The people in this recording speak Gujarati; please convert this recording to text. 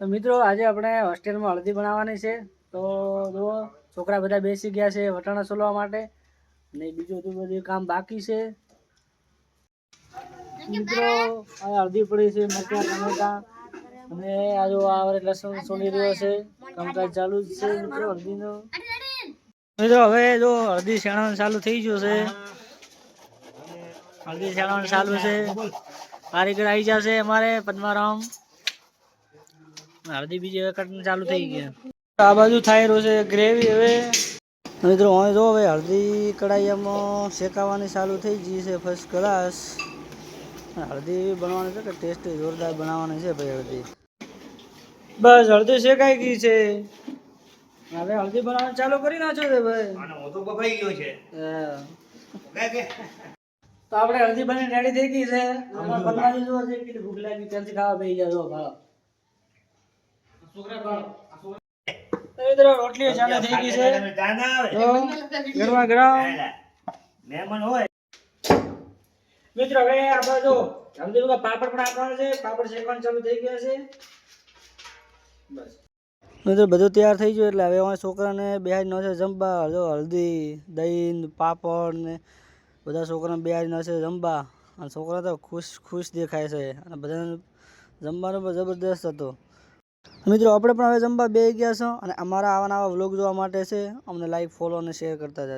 તો મિત્રો, આજે આપણે હોસ્ટેલમાં હળદી બનાવવાની છે. તો જુઓ, છોકરા બધા બેસી ગયા છે વટાણા સોલવા માટે. ને બીજું તો બધું કામ બાકી છે. મિત્રો, આ હળદી પડી છે, મરચા, ટમેટા. અને આ જો આ લસણ સોલી રહ્યો છે. કામકાજ ચાલુ જ છે, મિત્રો હળદીનો મિત્રો, હવે જો હળદી શેણવાનું ચાલુ થઈ ગયું છે. હળદી શેણવાનું ચાલુ છે. કારીગર આવી જશે અમારે પદ્મારામ. હળદી બીજી હવે કટનું ચાલુ થઈ ગયા. આ બાજુ થાય રહ્યું છે ગ્રેવી હવે. મિત્રો હવે જો હવે હળદી કડાઈયામાં શેકાવાની ચાલુ થઈ ગઈ છે ફર્સ્ટ ક્લાસ હળદી બનવાની છે કે ટેસ્ટ જોરદાર બનાવવાની છે ભાઈ હળદી? બસ હળદી શેકાઈ ગઈ છે. હવે હળદી બનાવવાનું ચાલુ કરી નાખો છે ભાઈ. હું તો બફાઈ ગયો છે. હા. તો આપણે હળદી બની રેડી થઈ ગઈ છે. અમારા પંદર દિવસ ભૂખ લાગી ત્યાંથી ખાવા બેસી તો મિત્રો રોટલી બધું તૈયાર થઈ ગયું એટલે હવે અમારા છોકરાને બેહાજ ન છે જમવા. જો હલ્દી, દહીં, પાપડ ને બધા છોકરાને બેહાજ ન છે જમવા. અને છોકરા તો ખુશ ખુશ દેખાય છે. અને બધાને જમવાનું પણ જબરદસ્ત હતો. મિત્રો, આપણે પણ હવે જમવા બે ગયા છો અને અમારા આવા નવા વ્લોગ જોવા માટે છે. અમને લાઈક ફોલો અને શેર કરતા જાજો.